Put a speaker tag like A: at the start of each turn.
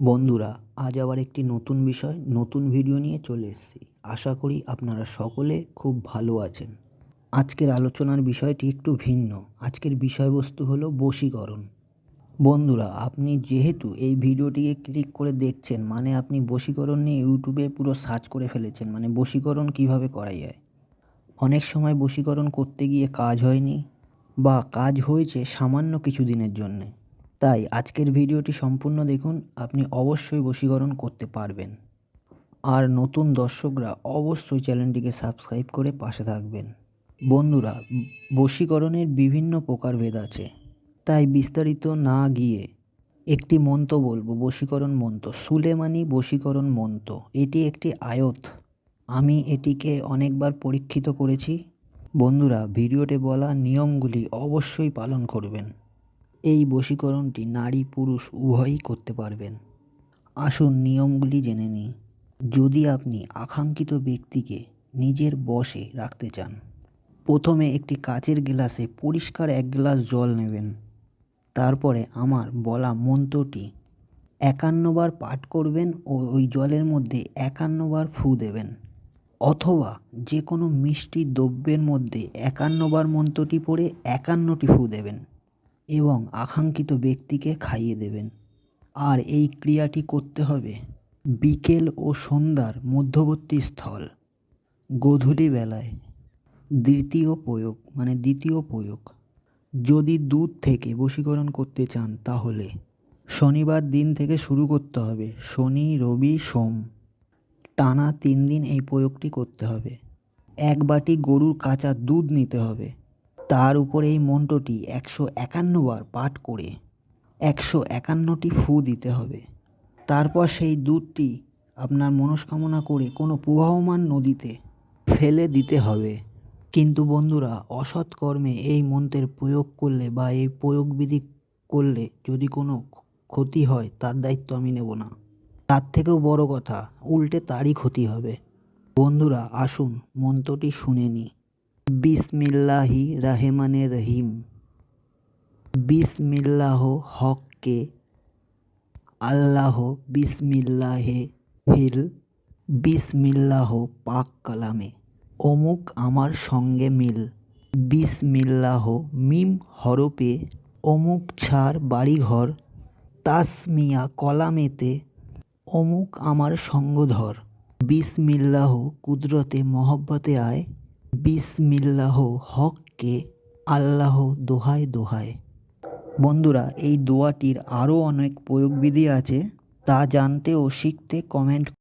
A: বন্ধুরা, আজ আবার একটি নতুন বিষয়, নতুন ভিডিও নিয়ে চলে এসেছি। আশা করি আপনারা সকলে খুব ভালো আছেন। আজকের আলোচনার বিষয়টি একটু ভিন্ন। আজকের বিষয়বস্তু হলো বশীকরণ। বন্ধুরা, আপনি যেহেতু এই ভিডিওটিকে ক্লিক করে দেখছেন মানে আপনি বশীকরণ নিয়ে ইউটিউবে পুরো সার্চ করে ফেলেছেন মানে বশীকরণ কীভাবে করা যায়? অনেক সময় বশীকরণ করতে গিয়ে কাজ হয়নি বা কাজ হয়েছে সামান্য কিছু দিনের জন্যে। তাই আজকের ভিডিওটি সম্পূর্ণ দেখুন, আপনি অবশ্যই বশীকরণ করতে পারবেন। আর নতুন দর্শকরা অবশ্যই চ্যানেলটিকে সাবস্ক্রাইব করে পাশে থাকবেন। বন্ধুরা, বশীকরণের বিভিন্ন প্রকারভেদ আছে। তাই বিস্তারিত না গিয়ে একটি মন্ত্র বলব, বশীকরণ মন্ত্র। সুলেমানি বশীকরণ মন্ত্র। এটি একটি আয়ত। আমি এটিকে অনেকবার পরীক্ষিত করেছি। বন্ধুরা, ভিডিওতে বলা নিয়মগুলি অবশ্যই পালন করবেন। এই বশীকরণটি নারী পুরুষ উভয়ই করতে পারবেন। আসুন নিয়মগুলি জেনে নিই। যদি আপনি আকাঙ্ক্ষিত ব্যক্তিকে নিজের বশে রাখতে চান, প্রথমে একটি কাচের গ্লাসে পরিষ্কার এক গ্লাস জল নেবেন। তারপরে আমার বলা মন্ত্রটি একান্নবার পাঠ করবেন ও ওই জলের মধ্যে একান্নবার ফু দেবেন। অথবা যে কোনো মিষ্টি দ্রব্যের মধ্যে একান্নবার মন্ত্রটি পড়ে একান্নটি ফু দেবেন। এবং আকাঙ্ক্ষিত ব্যক্তিকে খাইয়ে দেবেন। আর এই ক্রিয়াটি করতে হবে বিকেল ও সন্ধ্যার মধ্যবর্তী স্থল, গোধূলি বেলায়। দ্বিতীয় প্রয়োগ মানে দ্বিতীয় প্রয়োগ। যদি দূর থেকে বশীকরণ করতে চান, তাহলে শনিবার দিন থেকে শুরু করতে হবে। শনি, রবি, সোম। টানা তিন দিন এই প্রয়োগটি করতে হবে। এক বাটি গরুর কাঁচা দুধ নিতে হবে। তার উপরে এই মন্ত্রটি একশো একান্নবার পাঠ করে একশো একান্নটি ফু দিতে হবে। তারপর সেই দুধটি আপনার মনস্কামনা করে কোনো প্রবাহমান নদীতে ফেলে দিতে হবে। কিন্তু বন্ধুরা, অসৎ কর্মে এই মন্ত্রের প্রয়োগ করলে বা এই প্রয়োগবিধি করলে যদি কোনো ক্ষতি হয়, তার দায়িত্ব আমি নেব না। তার থেকেও বড় কথা, উল্টে তারই ক্ষতি হবে। বন্ধুরা, আসুন মন্ত্রটি শুনে নিই। বিসমিল্লাহি রাহেমানে রহিম। বিসমিল্লাহ হককে আল্লাহ বিসমিল্লাহে হিল, বিসমিল্লাহ পাক কালামে। অমুক আমার সঙ্গে মিল। বিসমিল্লাহ মিম হরপে অমুক ছাড় বাড়িঘর, তাসমিয়া কলামেতে অমুক আমার সঙ্গধর। বিসমিল্লাহ কুদরতে মহব্বতে আয় বিসমিল্লাহ হককে আল্লাহ দোহায় দোহায়। বন্ধুরা, এই দোয়াটির আরও অনেক প্রয়োগবিধি আছে, তা জানতে ও শিখতে কমেন্ট